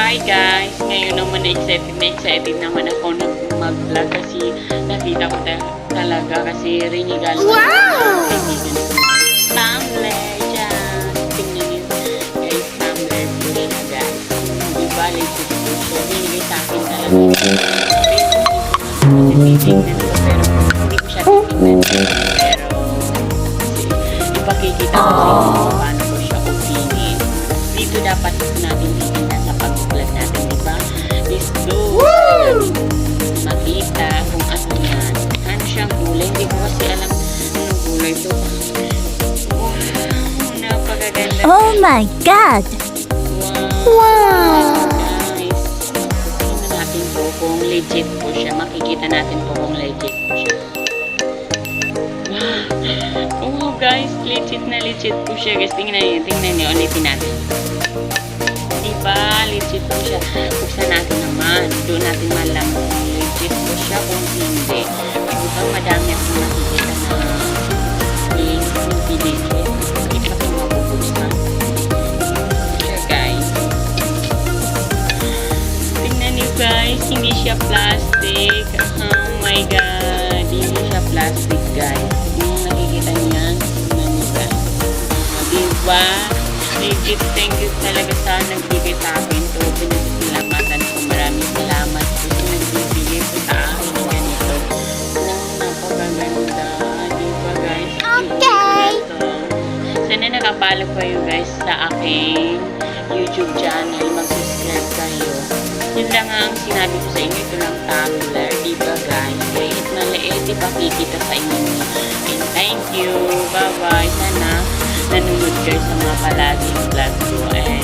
hi guys! Ngayon naman excited na excited naman ako na mag-vlog kasi nakita ko ta- talaga kasi rinigal wow! kaibigan ko. Tumblr dyan! Tingnan niyo guys, Tumblr po siya guys. Di ba, legit po siya. Binigay sa akin talaga. Tinitingnan ko pero hindi ko siya titingnan. Pero ipakikita ko sa inyo Oh my god! Wow! Tingnan natin po kung legit po siya. Makikita natin po kung legit po siya. Wow! Oh, guys, legit na legit po siya. Guys, tingnan niyo, tingnan niyo. Ulitin natin. Diba? Legit po siya. Buksan natin naman. Doon natin malaman kung legit po siya kung hindi. Diba, madami akong nakikita na link hindi siya plastic. Oh my god, hindi siya plastic guys. Yung nakikita niyo yan, tingnan niyo guys. Oh, diba? Legit, thank you talaga sa nagbigay sa akin to. Pinasalamatan ko. Maraming salamat po sa nagbibigay po sa akin ganito. Napakaganda. Diba guys? Okay. Sana nakapalo kayo guys sa aking YouTube channel. Mag-subscribe kayo. Yun lang ang sinabi ko sa inyo. Ito lang Tumblr. Diba guys? Liit na liit. Diba kikita sa inyo. And thank you. Bye-bye. Sana nanonood kayo sa mga palaging vlog ko. And